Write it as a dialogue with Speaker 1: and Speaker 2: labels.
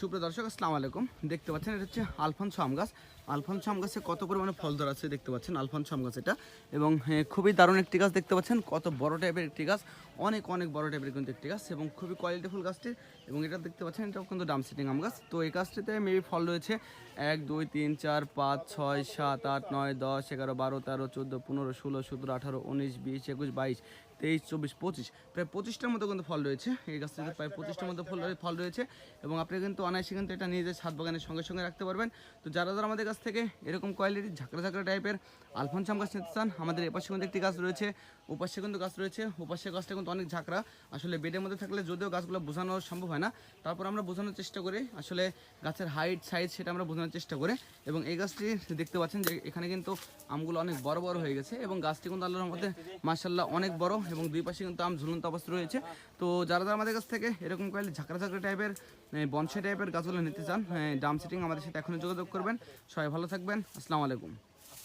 Speaker 1: সুপ্রিয় দর্শক আসসালামু আলাইকুম দেখতে পাচ্ছেন এটা হচ্ছে আলফানসো আম গাছ আলফানসো আম গাছে কত পরিমাণে ফল ধরাচ্ছে দেখতে পাচ্ছেন আলফানসো আম গাছ এটা এবং খুবই দারুণ একটি গাছ দেখতে পাচ্ছেন কত বড় টাইপের একটি গাছ অনেক অনেক বড় টাইপের কিন্তু একটি গাছ এবং খুবই কোয়ালিটিফুল গাছটির এবং এটা দেখতে পাচ্ছেন এটাও কিন্তু ডাম সিটিং আম গাছ তো এই গাছটিতে মেবি ফল রয়েছে এক দুই তিন চার পাঁচ ছয় সাত আট নয় দশ এগারো বারো তেরো চোদ্দো পনেরো ষোলো সতেরো আঠারো উনিশ বিশ একুশ বাইশ তেইশ চব্বিশ পঁচিশ প্রায় পঁচিশটার মতো কিন্তু ফল রয়েছে এই গাছটিতে প্রায় পঁচিশটার মতো ফল ফল রয়েছে এবং আপনি কিন্তু অনায়াসে কিন্তু এটা নিয়ে যায় ছাদ বাগানের সঙ্গে সঙ্গে রাখতে পারবেন তো যারা যারা আমাদের কাছ থেকে এরকম কোয়ালিটির ঝাঁকড়া ঝাঁকড়া টাইপের চাম গাছ নিতে চান আমাদের এপাশে কিন্তু একটি গাছ রয়েছে ওপাশে কিন্তু গাছ রয়েছে ওপাশে গাছটা কিন্তু অনেক ঝাঁকড়া আসলে বেডের মধ্যে থাকলে যদিও গাছগুলো বোঝানো সম্ভব হয় না তারপর আমরা বোঝানোর চেষ্টা করি আসলে গাছের হাইট সাইজ সেটা আমরা বোঝানোর চেষ্টা করে এবং এই গাছটি দেখতে পাচ্ছেন যে এখানে কিন্তু আমগুলো অনেক বড় বড় হয়ে গেছে এবং গাছটি কিন্তু আল্লাহর মধ্যে মাসাল্লাহ অনেক বড় এবং দুই পাশে কিন্তু আম ঝুলন্ত অবস্থা রয়েছে তো যারা যারা আমাদের কাছ থেকে এরকম কয়েল ঝাঁকড়া ঝাঁকড়া টাইপের বনসাই টাইপের গাছগুলো নিতে চান ডাম সেটিং আমাদের সাথে এখনই যোগাযোগ করবেন সবাই ভালো থাকবেন আসসালামু আলাইকুম